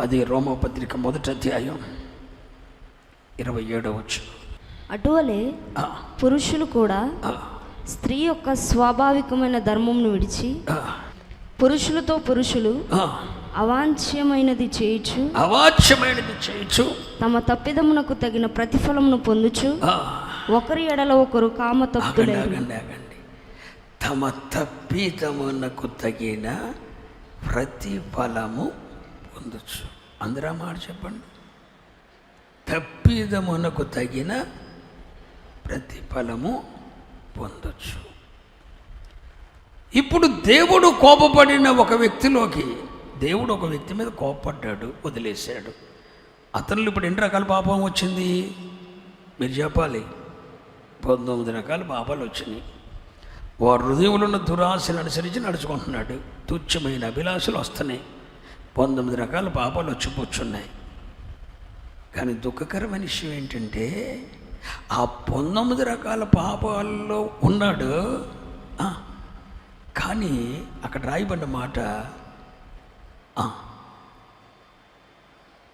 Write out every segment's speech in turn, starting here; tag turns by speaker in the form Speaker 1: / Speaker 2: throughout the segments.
Speaker 1: అది రోమపత్రిక మొదటి అధ్యాయం ఇరవై ఏడవ వచ్చు
Speaker 2: అటువలే పురుషులు కూడా స్త్రీ యొక్క స్వాభావికమైన ధర్మంను విడిచి పురుషులతో పురుషులు అవాంఛ్యమైనది చేయుచు
Speaker 1: అవాచ్యమైనది చేయొచ్చు
Speaker 2: తమ తప్పిదమునకు తగిన ప్రతిఫలమును పొందుచు ఒకరి ఎడల ఒకరు కామ తప్పులేరు
Speaker 1: తమ తప్పిదమునకు తగిన ప్రతిఫలము పొందొచ్చు. అందరూ మాట చెప్పండి. తప్పిదమునకు తగిన ప్రతిఫలము పొందొచ్చు. ఇప్పుడు దేవుడు కోపపడిన ఒక వ్యక్తిలోకి దేవుడు ఒక వ్యక్తి మీద కోపపడ్డాడు వదిలేశాడు. అతనిలో ఇప్పుడు ఎన్ని రకాల పాపం వచ్చింది? మీరు చెప్పాలి. పంతొమ్మిది రకాల పాపాలు వచ్చినాయి. వారి హృదయంలో ఉన్న దురాశలు అనుసరించి నడుచుకుంటున్నాడు. తుచ్చమైన అభిలాషలు వస్తున్నాయి. పంతొమ్మిది రకాల పాపాలు వచ్చి కూర్చున్నాయి. కానీ దుఃఖకరమైన విషయం ఏంటంటే ఆ పంతొమ్మిది రకాల పాపాల్లో ఉన్నాడు. కానీ అక్కడ రాయబడిన మాట ఆ,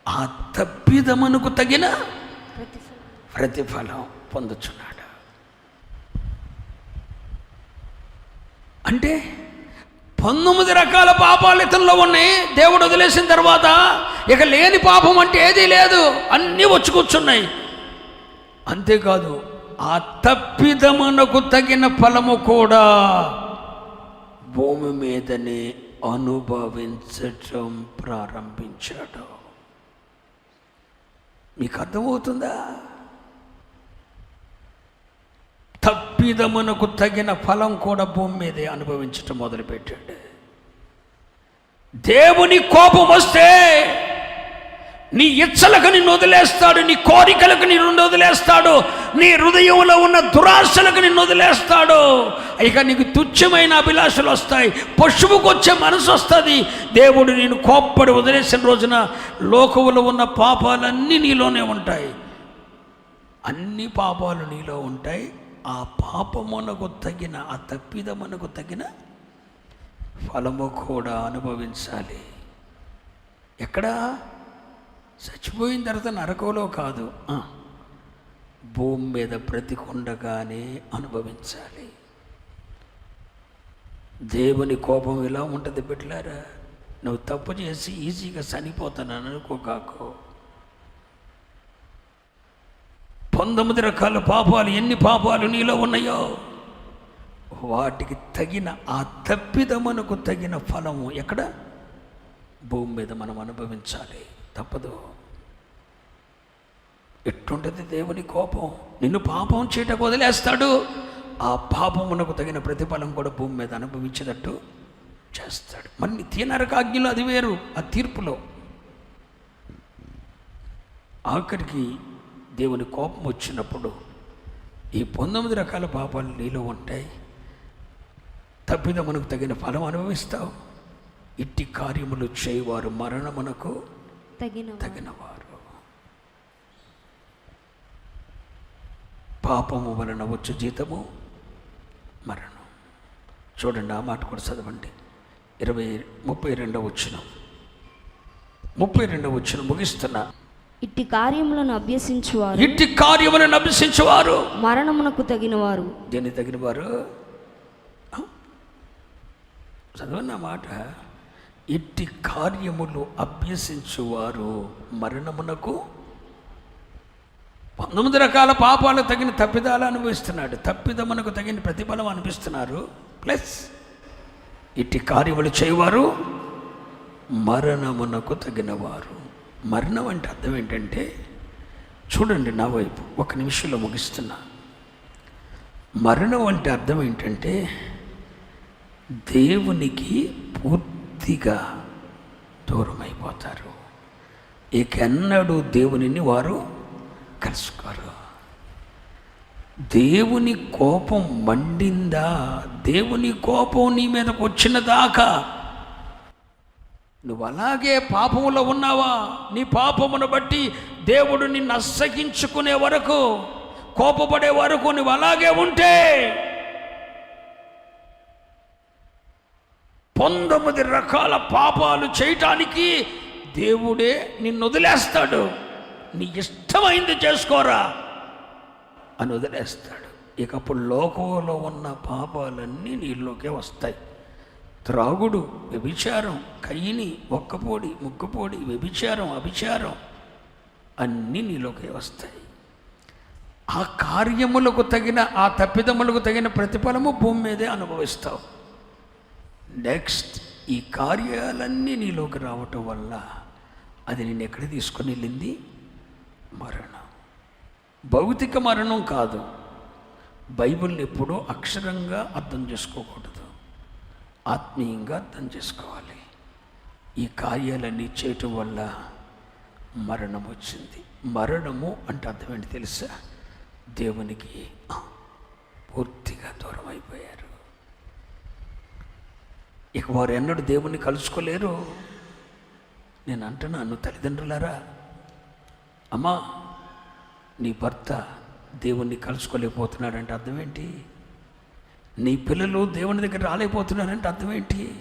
Speaker 1: ఆ తప్పిదమునకు తగిన ప్రతిఫలం పొందుచున్నాడు. అంటే పంతొమ్మిది రకాల పాపాలు ఇతనిలో ఉన్నాయి. దేవుడు వదిలేసిన తర్వాత ఇక లేని పాపం అంటే ఏదీ లేదు. అన్నీ వచ్చి కూర్చున్నాయి. అంతేకాదు ఆ తప్పిదమునకు తగిన ఫలము కూడా భూమి మీదనే అనుభవించటం ప్రారంభించాడు. మీకు అర్థమవుతుందా? తప్పిదమునకు తగిన ఫలం కూడా భూమి మీదే అనుభవించటం మొదలుపెట్టాడు. దేవుని కోపం వస్తే నీ ఇచ్చలకు నిన్ను వదిలేస్తాడు నీ కోరికలకు నిన్ను వదిలేస్తాడు నీ హృదయంలో ఉన్న దురాశలకు నిన్ను వదిలేస్తాడు. ఇక నీకు తుచ్చమైన అభిలాషలు వస్తాయి పశువుకు వచ్చే మనసు వస్తుంది. దేవుడు నేను కోప్పడి వదిలేసిన రోజున లోకములో ఉన్న పాపాలన్నీ నీలోనే ఉంటాయి. అన్ని పాపాలు నీలో ఉంటాయి. ఆ పాపమునకు తగిన ఆ తప్పిదమునకు తగిన ఫలము కూడా అనుభవించాలి. ఎక్కడ? చచ్చిపోయిన తర్వాత నరకంలో కాదు. భూమి మీద బ్రతికుండగానే అనుభవించాలి. దేవుని కోపం ఇలా ఉంటుంది బిడ్డలారా? నువ్వు తప్పు చేసి ఈజీగా చనిపోతానని అనుకోకాకో. పంతొమ్మిది రకాల పాపాలు ఎన్ని పాపాలు నీలో ఉన్నాయో? వాటికి తగిన ఆ తప్పిదమునకు తగిన ఫలము ఎక్కడ? భూమి మీద మనం అనుభవించాలి. తప్పదు. ఎట్టుంటది దేవుని కోపం? నిన్ను పాపం చేయటకు వదిలేస్తాడు. ఆ పాపమునకు తగిన ప్రతిఫలం కూడా భూమి మీద అనుభవించేటట్టు చేస్తాడు. మన్ని తీనరకాజ్ఞలు అది వేరు ఆ తీర్పులో. ఆఖరికి దేవుని కోపం వచ్చినప్పుడు ఈ పంతొమ్మిది రకాల పాపాలు నీలో ఉంటాయి. తప్పిదమునకు తగిన ఫలం అనుభవిస్తావు. ఇట్టి కార్యములు చేయవారు మరణమునకు
Speaker 2: తగిన
Speaker 1: తగినవారు. పాపము వలన వచ్చు జీతము మరణం. చూడండి ఆ మాట కూడా చదవండి. ఇరవై ముప్పై రెండవ వచ్చిన ముప్పై రెండవ వచ్చిన ముగిస్తున్నా
Speaker 2: ఇట్టి కార్యములను అభ్యసించువారు.
Speaker 1: ఇట్టి కార్యములను అభ్యసించేవారు.
Speaker 2: మరణమునకు తగిన వారు
Speaker 1: దేని తగిన వారు ఆ? చదవన్న మాట? ఇట్టి కార్యములు అభ్యసించువారు మరణమునకు పంతొమ్మిది రకాల పాపాలు తగిన తప్పిదాలు అనుభవిస్తున్నాడు. తప్పిదమునకు తగిన ప్రతిఫలం అనిపిస్తున్నారు. ప్లస్ ఇట్టి కార్యములు చేయవారు మరణమునకు తగినవారు. మరణం అంటే అర్థం ఏంటంటే చూడండి నా వైపు ఒక నిమిషంలో ముగిస్తున్నా. మరణం అంటే అర్థం ఏంటంటే దేవునికి పూర్తిగా దూరం అయిపోతారు ఇకెన్నడూ దేవునిని వారు కలుసుకోరు. దేవుని కోపం మండిందా? దేవుని కోపం నీ మీదకు వచ్చిన దాకా నువ్వు అలాగే పాపములో ఉన్నావా? నీ పాపమును బట్టి దేవుడు నిన్ను అస్సగించుకునే వరకు కోపపడే వరకు నువ్వు అలాగే ఉంటే పంతొమ్మిది రకాల పాపాలు చేయటానికి దేవుడే నిన్ను వదిలేస్తాడు. నీ ఇష్టమైంది చేసుకోరా అని వదిలేస్తాడు. ఇకప్పుడు లోకంలో ఉన్న పాపాలన్నీ నీలోకే వస్తాయి. త్రాగుడు వ్యభిచారం కయ్యిని ఒక్కపోడి ముక్కుపోడి వ్యభిచారం అభిచారం అన్నీ నీలోకే వస్తాయి. ఆ కార్యములకు తగిన ఆ తప్పిదములకు తగిన ప్రతిఫలము భూమి మీదే అనుభవిస్తావు. నెక్స్ట్ ఈ కార్యాలన్నీ నీలోకి రావటం వల్ల అది నేను ఎక్కడ తీసుకుని వెళ్ళింది? మరణం. భౌతిక మరణం కాదు. బైబిల్ని ఎప్పుడూ అక్షరంగా అర్థం చేసుకోకూడదు. ఆత్మీయంగా అర్థం చేసుకోవాలి. ఈ కార్యాలన్నీ చేయటం వల్ల మరణం వచ్చింది. మరణము అంటే అర్థమేంటి తెలుసా? దేవునికి పూర్తిగా దూరం అయిపోయారు. ఇక వారు ఎన్నడూ దేవుణ్ణి కలుసుకోలేరు. నేను అంటున్నాను తల్లిదండ్రులారా అమ్మా నీ భర్త దేవుణ్ణి కలుసుకోలేకపోతున్నాడంటే అర్థం ఏంటి? నీ పిల్లలు దేవుని దగ్గర రాలేకపోతున్నారంటే అర్థం ఏంటి?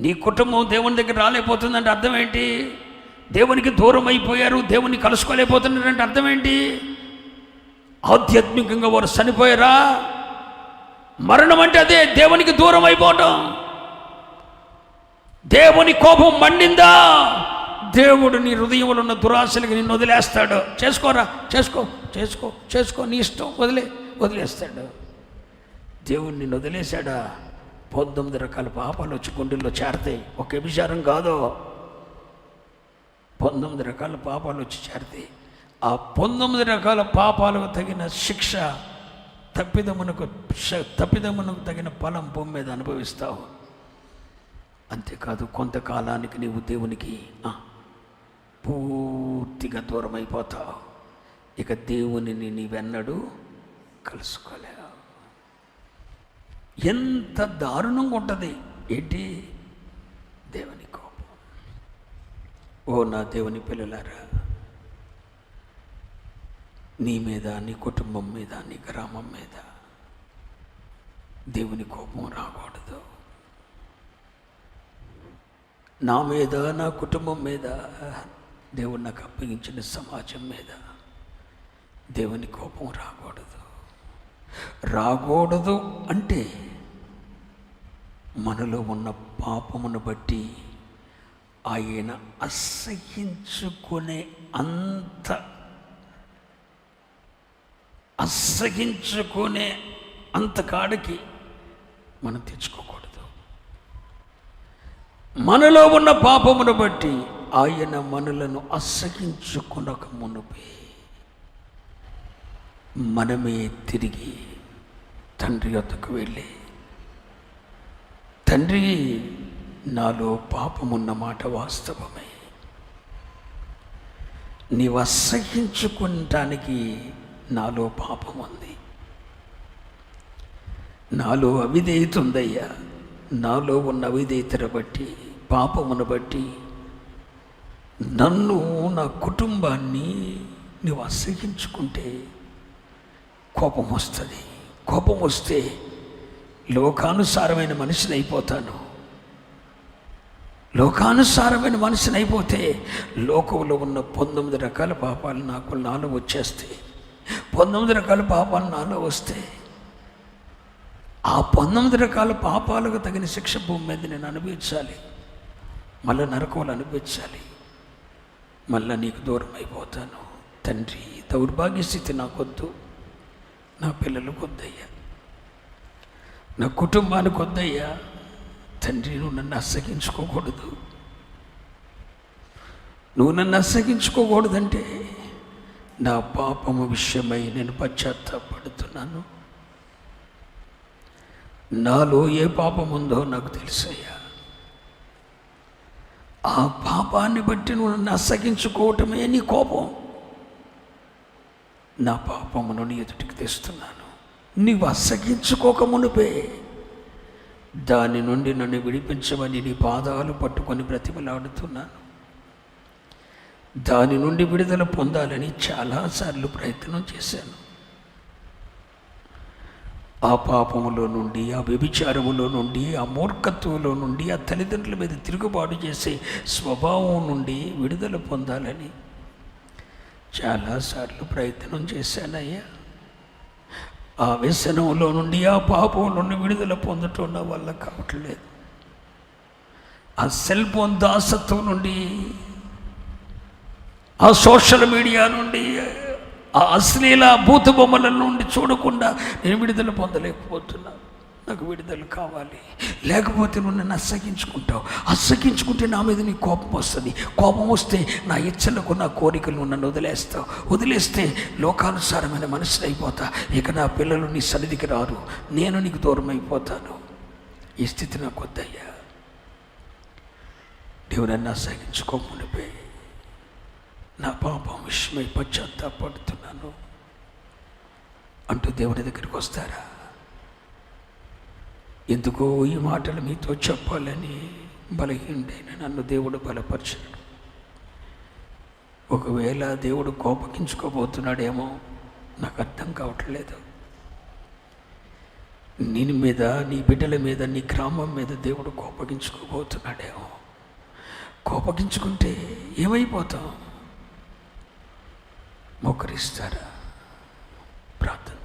Speaker 1: నీ కుటుంబం దేవుని దగ్గర రాలేకపోతుందంటే అర్థం ఏంటి? దేవునికి దూరం అయిపోయారు దేవుని కలుసుకోలేకపోతున్నారంటే అర్థం ఏంటి? ఆధ్యాత్మికంగా వారు చనిపోయారా? మరణం అంటే అదే దేవునికి దూరం అయిపోవటం. దేవుని కోపం మండిందా? దేవుడు నీ హృదయంలో ఉన్న దురాశలకి నిన్ను వదిలేస్తాడు. చేసుకోరా చేసుకో చేసుకో చేసుకో నీ ఇష్టం వదిలే వదిలేస్తాడు. దేవుడు నిన్ను వదిలేశాడా పంతొమ్మిది రకాల పాపాలు వచ్చి గుండెల్లో చేరతాయి. ఒక విచారం కాదు. పంతొమ్మిది రకాల పాపాలు వచ్చి చేరతాయి. ఆ పంతొమ్మిది రకాల పాపాలకు తగిన శిక్ష తప్పిదమునకు తప్పిదమునకు తగిన ఫలం భూమి మీద అనుభవిస్తావు. అంతేకాదు కొంతకాలానికి నీవు దేవునికి పూర్తిగా దూరం అయిపోతావు ఇక దేవునిని నీవెన్నడూ కలుసుకోలేదు ఎంత దారుణంగా ఉంటుంది. ఏంటి? దేవుని కోపం. ఓ నా దేవుని పిల్లలారా నీ మీద నీ కుటుంబం మీద నీ గ్రామం మీద దేవుని కోపం రాకూడదు. నా మీద నా కుటుంబం మీద దేవుడు నాకు అప్పగించిన సమాజం మీద దేవుని కోపం రాకూడదు. రాకూడదు అంటే మనలో ఉన్న పాపమును బట్టి ఆయన అసహించుకునే అంత అసహించుకునే అంత కాడికి మనం తెచ్చుకోకూడదు. మనలో ఉన్న పాపమును బట్టి ఆయన మనలను అసహించుకునక మునుపే మనమే తిరిగి తండ్రి వద్దకు వెళ్ళి తండ్రి నాలో పాపమున్న మాట వాస్తవమే. నీవు అసహించుకుంటానికి నాలో పాపం ఉంది నాలో అవిధేయత ఉందయ్యా. నాలో ఉన్న అవిధేయతను బట్టి పాపమును బట్టి నన్ను నా కుటుంబాన్ని నువ్వు అసహించుకుంటే కోపం వస్తుంది కోపం వస్తే లోకానుసారమైన మనిషిని అయిపోతాను లోకానుసారమైన మనిషిని అయిపోతే లోకంలో ఉన్న పంతొమ్మిది రకాల పాపాలు నాకు నాలో వచ్చేస్తాయి. పంతొమ్మిది రకాల పాపాలు నాలో వస్తే ఆ పంతొమ్మిది రకాల పాపాలకు తగిన శిక్ష భూమి మీద నేను అనుభవించాలి. మళ్ళీ నరకంలో అనుభవించాలి. మళ్ళీ నీకు దూరం అయిపోతాను తండ్రి దౌర్భాగ్య స్థితి నాకొద్దు. నా పిల్లలకు వద్దయ్యా. నా కుటుంబానికి వద్దయ్యా. తండ్రి నువ్వు నన్ను అసగించుకోకూడదు నువ్వు నన్ను అసగించుకోకూడదంటే నా పాపము విషయమై నేను పశ్చాత్తాపడుతున్నాను. నాలో ఏ పాపం ఉందో నాకు తెలుసయ్యా. ఆ పాపాన్ని బట్టి నువ్వు నన్ను అసగించుకోవటమే నీ కోపం. నా పాపమును నీ ఎదుటికి తెస్తున్నాను. నీవు అసగించుకోక మునుపే. దాని నుండి నన్ను విడిపించమని నీ పాదాలు పట్టుకొని బ్రతిమలాడుతున్నాను. దాని నుండి విడుదల పొందాలని చాలాసార్లు ప్రయత్నం చేశాను. ఆ పాపములో నుండి ఆ వ్యభిచారములో నుండి ఆ మూర్ఖత్వంలో నుండి ఆ తల్లిదండ్రుల మీద తిరుగుబాటు చేసే స్వభావం నుండి విడుదల పొందాలని చాలాసార్లు ప్రయత్నం చేశానయ్యా. ఆ వ్యసనంలో నుండి ఆ పాపం నుండి విడుదల పొందటం నా వల్ల కావట్లేదు. ఆ సెల్ ఫోన్ దాసత్వం నుండి ఆ సోషల్ మీడియా నుండి ఆ అశ్లీల భూత బొమ్మల నుండి చూడకుండా నేను విడుదల పొందలేకపోతున్నాను. నాకు విడుదల కావాలి. లేకపోతే నువ్వు నన్ను అసగించుకుంటావు అసగించుకుంటే నా మీద నీ కోపం వస్తుంది. కోపం వస్తే నా ఇచ్చలకు నా కోరికలు నన్ను వదిలేస్తావు. వదిలేస్తే లోకానుసారమైన మనసు అయిపోతా. ఇక నా పిల్లలు నీ సన్నిధికి రారు. నేను నీకు దూరం అయిపోతాను ఈ స్థితి నాకు వద్దయ్యా. దేవుడు నన్ను అసహించుకోమునిపే నా పాపం విషయమై పశ్చాత్తాపడుతున్నాను. అంటూ దేవుని దగ్గరికి వస్తారా? ఎందుకో ఈ మాటలు మీతో చెప్పాలని బలహీనుడైన నన్ను దేవుడు బలపరిచాడు. ఒకవేళ దేవుడు కోపగించుకోబోతున్నాడేమో నాకు అర్థం కావట్లేదు. నేను మీద నీ బిడ్డల మీద నీ గ్రామం మీద దేవుడు కోపగించుకోబోతున్నాడేమో. కోపగించుకుంటే ఏమైపోతాం? మోకరిస్తారా? ప్రార్థన